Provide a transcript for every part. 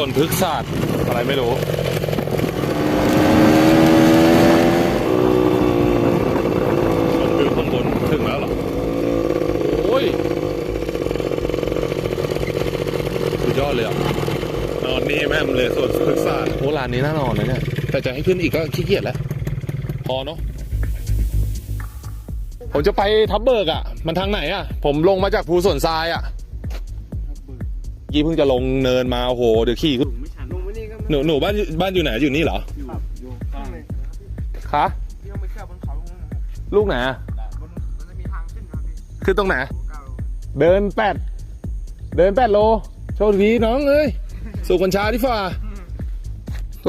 ส่วนพฤกษศาสตร์อะไรไม่รู้ส่วนวิวข้างบนถึงแล้วเหรอ โอ้ยสุดยอดเลยอะ นอนนี่แม่มเลยส่วนพฤกษศาสตร์โอ้ร้านนี้น่านอนนะเนี่ย แต่จะให้ขึ้นอีกก็ขี้เกียจแล้ว พอเนาะผมจะไปทับเบิกอะ มันทางไหนอะ ผมลงมาจากภูสวนทรายอะ ยี่เพิ่งจะลงเนินมาโอ้โหเดี๋ยวขี่ขึ้นไม่ชันลงไปนี่ก็หนูหนูบ้านอยู่บ้านอยู่ไหนอยู่นี่เหรออยู่อยู่ข้างคะพี่ต้องไปแค่บนเขาตรงนั้นนะครับลูกไหนอะบนมันจะมีทางขึ้นครับพี่ขึ้นตรงไหน เก้าเดินแปดเดินแปดโล โชคดีน้องเอ้ย สู่กัญชาดีฝ่าโต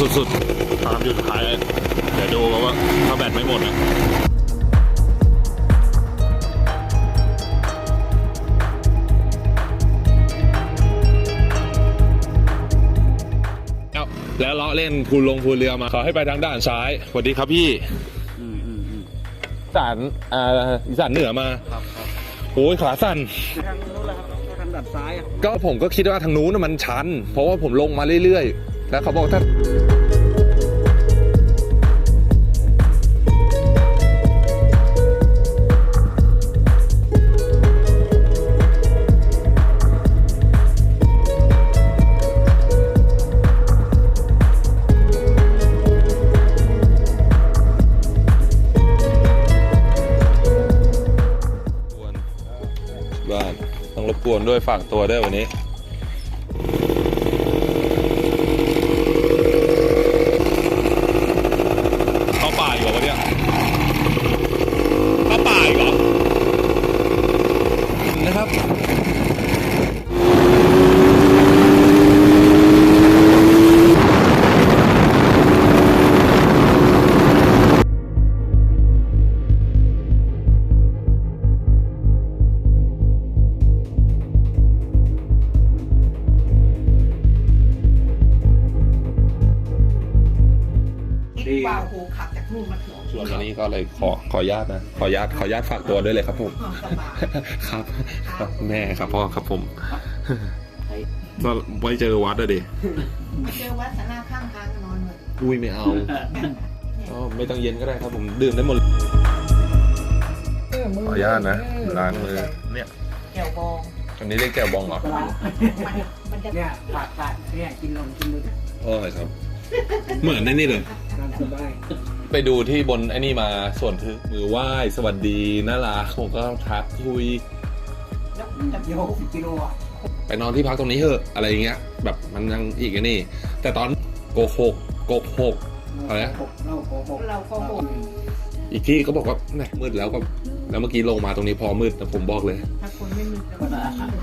สุดๆตามอยู่สุดท้ายเลยเดี๋ยวดูว่าถ้าแบตไม่หมดนะเอาแล้วเลาะเล่นพูลงพูเรือมาขอให้ไปทางด้านซ้ายสวัสดีครับพี่อืมอืมอืมอีสานอ่าอีสานเหนือมาครับครับโอ้ยขาสั่นทางนู้นแหละครับทางดัดซ้ายอะก็ผมก็คิดว่าทางนู้นนะมันชัน เพราะว่าผมลงมาเรื่อยๆ แล้วเขาบอกถ้าบ้านต้องรบกวนด้วยฝากตัวด้วยวันนี้ ก็เลยขอขออนุญาตนะขออนุญาตขออนุญาตฝากตัวด้วยเลยครับผมสบายครับครับแม่ครับพ่อครับผมก็ไว้เจอวัดอะดิมาเจอวัดสาราข้างทางก็นอนเลยอุ้ยไม่เอาอ๋อไม่ต้องเย็นก็ได้ครับผมดื่มได้หมดเออมือขออนุญาตนะล้างมือเนี่ยแก้วบองอันนี้เรียกแก้วบองเหรอมันมันจะเนี่ยผักผักเนี่ยกินนมกินมือโอ้ยครับ เหมือนในนี่เลยตามสบาย ไปดูที่บนไอ้นี่มาส่วนทึกมือไหว้สวัสดีน่ารักผมก็ทักคุยแล้วจะเดี๋ยวหกสิบกิโลอะไปนอนที่พักตรงนี้เถอะอะไรอย่างเงี้ย แบบมันยังอีกไอ้นี่ แต่ตอนโกหกโกหกอะไรนะเราโกหกเราก็โหดอีกที่ก็บอกว่าแหม่มืดแล้วก็แล้วเมื่อกี้ลงมาตรงนี้พอมืดแต่ผมบอกเลย ถ้าคนไม่มีก็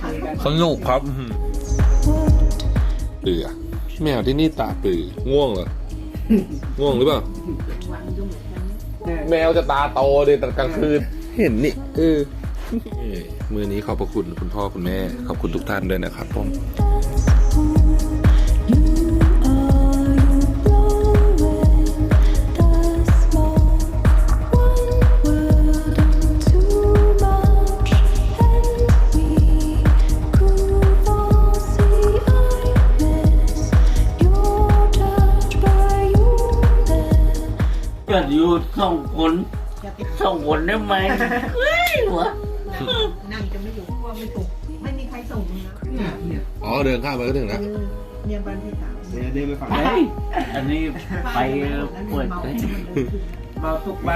คุยกันสนุกครับเปลือแมวที่นี่ตาปือง่วงเหรอ ง่วงหรือเปล่า แมวจะตาโตเลยแต่กลางคืน เห็นนี่เออมือนี้ขอบพระคุณคุณพ่อคุณแม่ ขอบคุณทุกท่านด้วยนะครับผม สองคนจะไปสองคนได้ไหมเฮ้ยวะนั่งจะไม่อยู่เพราะว่าไม่ถูกไม่มีใครส่งนะเนี่ยอ๋อเดินข้ามไปก็ถึงแล้วเนี่ยบ้านที่สามเดี๋ยวเดินไปฝั่งเฮ้ยอันนี้ไปเปิดเมาเลยให้มันเดินขึ้นเมาทุกวั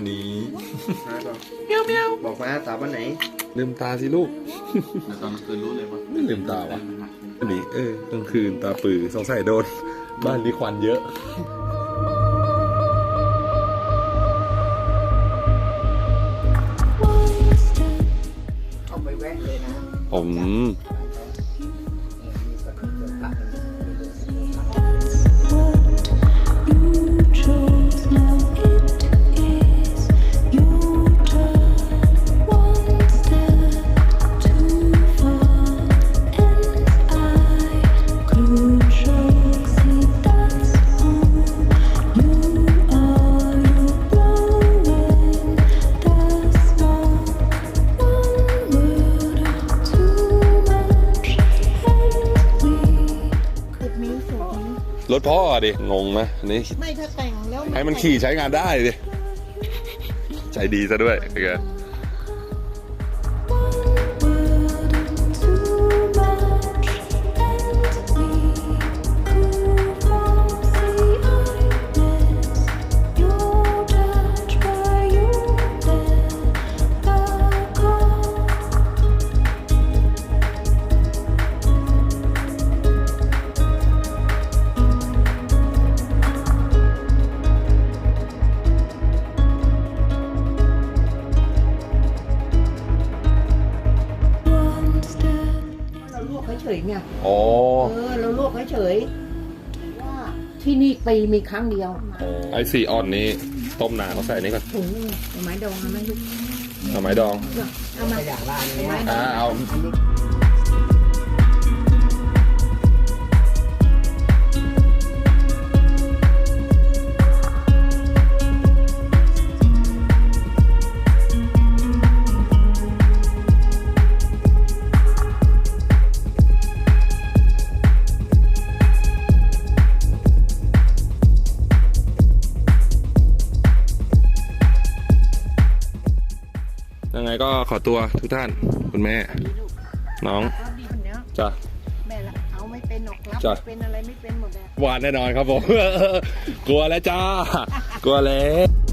นกินนิดเดียวก็เมาแล้วแค่นี้บอกมาสามวันไหน ลืมตาสิลูกตอนคืนรู้เลยว่าไม่ลืมตาวะอันนี้เออกลางคืนตาปือสงสัยโดน บ้านนี้ควันเยอะเอาไปแวะเลยนะผม รถพ่อดิงงไหมอันนี้ไม่ถ้าแต่งแล้วให้มันขี่ใช้งานได้ดิใจดีซะด้วยโอเค เราลวกเฉยๆไงอ๋อเออเราลวกเฉยๆว่าที่นี่ปีมีครั้งเดียวไอซีออนนี้ต้มนานเขาใส่อันนี้ก่อนถุงหน่อไม้ดองเอาไหมลูกหน่อไม้ดองเอามาอยากล่านี้ไม้ดอ่าองเอา ก็ขอตัวทุกท่าน คุณแม่ น้องรับดีคนเนี้ยจ้ะ แม่ละเอาไม่เป็นหรอกรับจ้ะไม่เป็นอะไรไม่เป็นหมดเลยหวานแน่นอนครับผม กลัวแล้วจ้า กลัวแล้ว